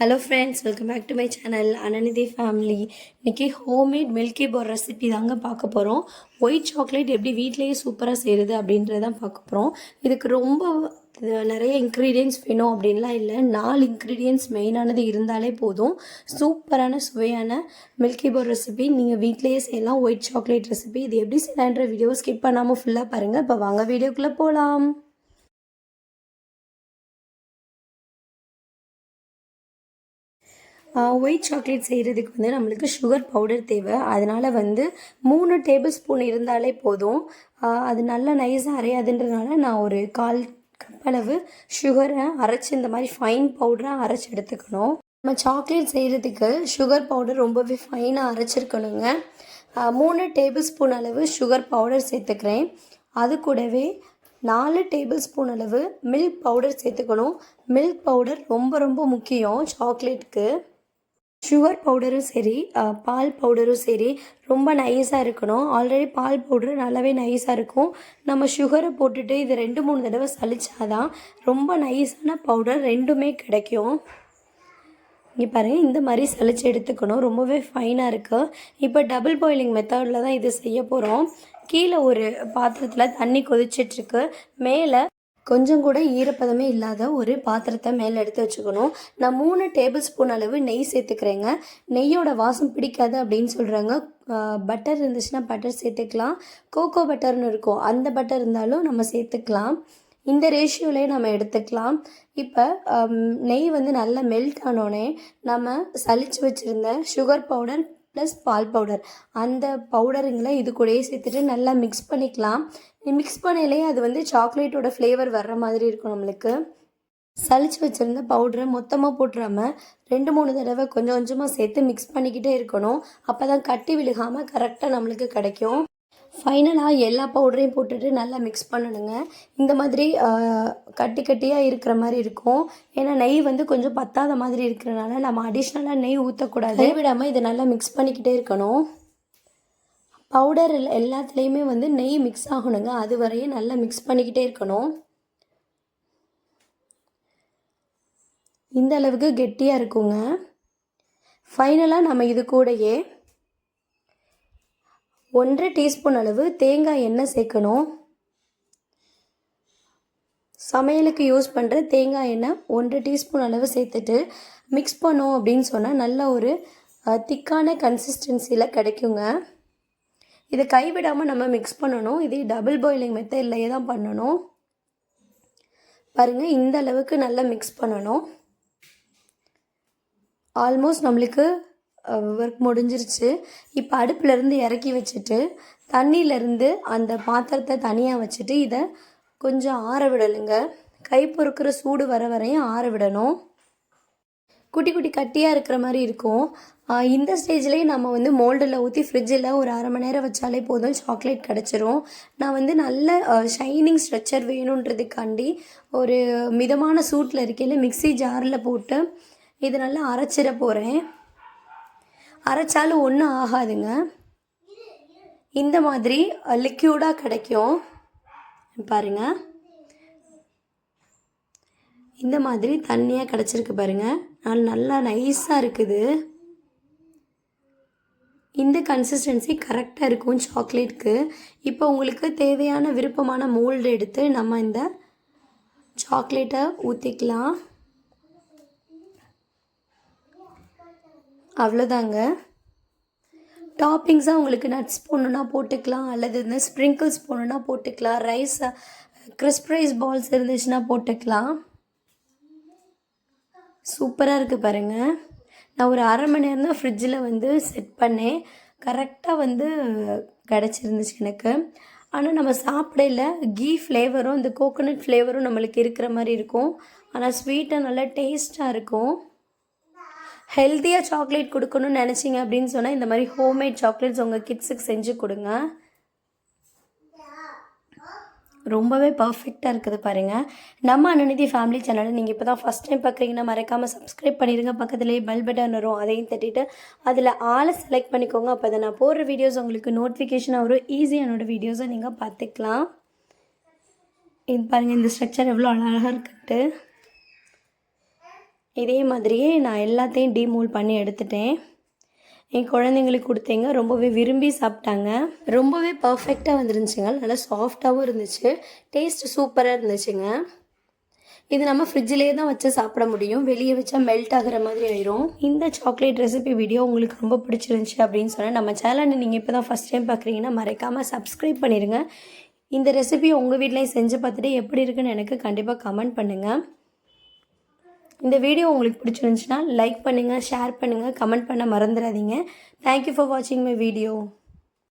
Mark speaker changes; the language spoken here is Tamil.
Speaker 1: Hello friends welcome back to my channel Ananidhi family இன்றைக்கி ஹோம்மேட் மில்கி போர் ரெசிபி தாங்க பார்க்க போகிறோம் ஒயிட் சாக்லேட் எப்படி வீட்டிலேயே சூப்பராக செய்கிறது அப்படின்றதான் பார்க்க போகிறோம் இதுக்கு ரொம்ப நிறைய இன்க்ரீடியன்ஸ் வேணும் அப்படின்லாம் இல்லை. நாலு இன்க்ரீடியன்ஸ் மெயினானது இருந்தாலே போதும். சூப்பரான சுவையான மில்கி போர் ரெசிபி நீங்கள் வீட்டிலேயே செய்யலாம். ஒயிட் சாக்லேட் ரெசிபி இது எப்படி செய்யலான்ற வீடியோ ஸ்கிப் பண்ணாமல் ஃபுல்லாக பாருங்கள் இப்போ வாங்க வீடியோக்குள்ளே போகலாம் ஒயிட் சாக்லேட் செய்கிறதுக்கு வந்து நம்மளுக்கு சுகர் பவுடர் தேவை. அதனால் வந்து மூணு டேபிள் ஸ்பூன் இருந்தாலே போதும். அது நல்லா நைஸாக அரையாதுன்றதுனால நான் ஒரு கால் கப் அளவு சுகரை அரைச்சி இந்த மாதிரி ஃபைன் பவுடராக அரைச்சி எடுத்துக்கணும். நம்ம சாக்லேட் செய்கிறதுக்கு சுகர் பவுடர் ரொம்பவே ஃபைனாக அரைச்சிருக்கணுங்க. மூணு டேபிள் ஸ்பூன் அளவு சுகர் பவுடர் சேர்த்துக்கிறேன். அது கூடவே நாலு டேபிள் ஸ்பூன் அளவு மில்க் பவுடர் சேர்த்துக்கணும். மில்க் பவுடர் ரொம்ப ரொம்ப முக்கியம் சாக்லேட்டுக்கு சுகர் பவுடரும் சரி பால் பவுடரும் சரி ரொம்ப நைஸாக இருக்கணும். ஆல்ரெடி பால் பவுடர் நல்லாவே நைஸாக இருக்கும். நம்ம சுகரை போட்டுட்டு இது ரெண்டு மூணு தடவை சளிச்சாதான் ரொம்ப நைஸான பவுடர் ரெண்டுமே கிடைக்கும். இங்கே பாருங்கள் இந்த மாதிரி சளிச்சு எடுத்துக்கணும். ரொம்பவே ஃபைனாக இருக்குது இப்போ டபுள் பாயிலிங் மெத்தடில் தான் இது செய்ய போகிறோம் கீழே ஒரு பாத்திரத்தில் தண்ணி கொதிச்சிட்ருக்கு மேலே கொஞ்சம் கூட ஈரப்பதமே இல்லாத ஒரு பாத்திரத்தை மேலே எடுத்து வச்சுக்கணும். நான் மூணு டேபிள் ஸ்பூன் அளவு நெய் சேர்த்துக்கிறேங்க. நெய்யோட வாசம் பிடிக்காது அப்படின்னு சொல்கிறாங்க பட்டர் இருந்துச்சுன்னா பட்டர் சேர்த்துக்கலாம். கோகோ பட்டர்னு இருக்கும். அந்த பட்டர் இருந்தாலும் நம்ம சேர்த்துக்கலாம். இந்த ரேஷியோலேயே நம்ம எடுத்துக்கலாம். இப்போ நெய் வந்து நல்லா மெல்ட் ஆனோடனே நம்ம சளிச்சு வச்சுருந்த சுகர் பவுடர் ப்ளஸ் பால் பவுடர் அந்த பவுடருங்களை இது கூடயே சேர்த்துட்டு நல்லா மிக்ஸ் பண்ணிக்கலாம். மிக்ஸ் பண்ணையிலே அது வந்து சாக்லேட்டோட ஃப்ளேவர் வர்ற மாதிரி இருக்கும் நம்மளுக்கு. சளிச்சு வச்சுருந்த பவுடரை மொத்தமாக போட்டுறாமல் ரெண்டு மூணு தடவை கொஞ்சம் கொஞ்சமாக சேர்த்து மிக்ஸ் பண்ணிக்கிட்டே இருக்கணும். அப்போ தான் கட்டி விழுகாமல் கரெக்டாக நம்மளுக்கு கிடைக்கும். ஃபைனலாக எல்லா பவுடரையும் போட்டுட்டு நல்லா மிக்ஸ் பண்ணணுங்க இந்த மாதிரி கட்டி கட்டியாக இருக்கிற மாதிரி இருக்கும். ஏன்னா நெய் வந்து கொஞ்சம் பத்தாத மாதிரி இருக்கிறனால நம்ம அடிஷ்னலாக நெய் ஊற்றக்கூடாது விடாமல் இதை நல்லா மிக்ஸ் பண்ணிக்கிட்டே இருக்கணும். பவுடர் எல்லாத்துலேயுமே வந்து நெய் மிக்ஸ் ஆகணுங்க. அது வரையும் நல்லா மிக்ஸ் பண்ணிக்கிட்டே இருக்கணும். இந்த அளவுக்கு கெட்டியாக இருக்குங்க. ஃபைனலாக நம்ம இது கூடயே ஒன்றரை டீஸ்பூன் அளவு தேங்காய் எண்ணெய் சேர்க்கணும். சமையலுக்கு யூஸ் பண்ணுற தேங்காய் எண்ணெய் ஒன்றரை டீஸ்பூன் அளவு சேர்த்துட்டு மிக்ஸ் பண்ணோம் அப்படின்னு சொன்னால் நல்ல ஒரு திக்கான கன்சிஸ்டன்சியில் கிடைக்குங்க. இதை கைவிடாமல் நம்ம மிக்ஸ் பண்ணணும். இதே டபுள் பாயிலிங் மெத்தட்லையே தான் பண்ணணும். பாருங்கள் இந்த அளவுக்கு நல்லா மிக்ஸ் பண்ணணும். ஆல்மோஸ்ட் நம்மளுக்கு ஒர்க் முடிஞ்சிருச்சு. இப்போ அடுப்புலேருந்து இறக்கி வச்சுட்டு தண்ணியிலேருந்து அந்த பாத்திரத்தை தனியாக வச்சுட்டு இதை கொஞ்சம் ஆற விடணுங்க. கை பொறுக்கிற சூடு வர வரையும் ஆற விடணும். குட்டி குட்டி கட்டியாக இருக்கிற மாதிரி இருக்கும். இந்த ஸ்டேஜ்லேயே நம்ம வந்து மோல்டில் ஊற்றி ஃப்ரிட்ஜில் ஒரு அரை மணி நேரம் வச்சாலே போதும். சாக்லேட் கிடச்சிரும். நான் வந்து நல்ல ஷைனிங் ஸ்ட்ரக்சர் வேணுன்றதுக்காண்டி ஒரு மிதமான சூட்டில் இருக்கையில் மிக்ஸி ஜாரில் போட்டு இதை நல்லா அரைச்சிட போகிறேன் அரைச்சாலும் ஒன்றும் ஆகாதுங்க. இந்த மாதிரி லிக்யூடாக கிடைக்கும். பாருங்க. இந்த மாதிரி தண்ணியாக கிடச்சிருக்கு பாருங்கள் நான் நல்லா நைஸாக இருக்குது. இந்த கன்சிஸ்டன்சி கரெக்டாக இருக்கும் சாக்லேட்க்கு இப்போ உங்களுக்கு தேவையான விருப்பமான மோல்டு எடுத்து நம்ம இந்த சாக்லேட்டை ஊற்றிக்கலாம் அவ்வளோதாங்க. டாப்பிங்ஸாக உங்களுக்கு நட்ஸ் போடணுன்னா போட்டுக்கலாம் அல்லது இந்த ஸ்ப்ரிங்கிள்ஸ் போடணுன்னா போட்டுக்கலாம் ரைஸ் கிறிஸ்ப் ரைஸ் பால்ஸ் இருந்துச்சுன்னா போட்டுக்கலாம். சூப்பராக இருக்குது பாருங்கள் நான் ஒரு அரை மணி நேரம் தான் ஃப்ரிட்ஜில் வந்து செட் பண்ணேன். கரெக்டாக வந்து கிடச்சிருந்துச்சு எனக்கு. ஆனால் நம்ம சாப்பிடல. கீ ஃப்ளேவரும் இந்த கோகோனட் ஃப்ளேவரும் நம்மளுக்கு இருக்கிற மாதிரி இருக்கும். ஆனால் ஸ்வீட்டாக நல்லா டேஸ்ட்டாக இருக்கும். ஹெல்த்தியாக சாக்லேட் கொடுக்கணும்னு நினச்சிங்க அப்படின்னு சொன்னால் இந்த மாதிரி ஹோம்மேட் சாக்லேட்ஸ் உங்கள் கிட்ஸுக்கு செஞ்சு கொடுங்க. ரொம்பவே பர்ஃபெக்டாக இருக்குது பாருங்கள் நம்ம அனுநிதி ஃபேமிலி சேனலை நீங்கள் இப்போ தான் ஃபஸ்ட் டைம் பார்க்குறீங்கன்னா மறக்காமல் சப்ஸ்கிரைப் பண்ணிடுங்க பக்கத்துலேயே பெல் பட்டன் வரும். அதையும் தட்டிட்டு அதில் ஆளை செலக்ட் பண்ணிக்கோங்க. அப்போ நான் போடுற வீடியோஸ் உங்களுக்கு நோட்டிஃபிகேஷனாக வரும். ஈஸியாக என்னோட வீடியோஸை நீங்கள் பார்த்துக்கலாம். இது பாருங்கள் இந்த ஸ்ட்ரக்சர் எவ்வளோ அழகாக இருக்குன்ட்டு. இதே மாதிரியே நான் எல்லாத்தையும் டீமோல் பண்ணி எடுத்துட்டேன். என் குழந்தைங்களுக்கு கொடுத்தேங்க. ரொம்பவே விரும்பி சாப்பிட்டாங்க. ரொம்பவே பர்ஃபெக்டாக வந்துருந்துச்சுங்க. நல்லா சாஃப்டாகவும் இருந்துச்சு. டேஸ்ட்டு சூப்பராக இருந்துச்சுங்க. இது நம்ம ஃப்ரிட்ஜிலே தான் வச்சு சாப்பிட முடியும். வெளியே வச்சா மெல்ட் ஆகிற மாதிரி ஆயிரும். இந்த சாக்லேட் ரெசிபி வீடியோ உங்களுக்கு ரொம்ப பிடிச்சிருந்துச்சி அப்படின்னு சொன்னால் நம்ம சேனலை நீங்கள் இப்போ தான் ஃபஸ்ட் டைம் பார்க்குறீங்கன்னா மறக்காமல் சப்ஸ்கிரைப் பண்ணிடுங்க இந்த ரெசிபி உங்கள் வீட்லேயும் செஞ்சு பார்த்துட்டு எப்படி இருக்குன்னு எனக்கு கண்டிப்பாக கமெண்ட் பண்ணுங்கள் இந்த வீடியோ உங்களுக்கு பிடிச்சிருந்துச்சுன்னா லைக் பண்ணுங்கள் ஷேர் பண்ணுங்கள் கமெண்ட் பண்ண மறந்துடாதீங்க. தேங்க்யூ ஃபார் வாட்சிங் மை வீடியோ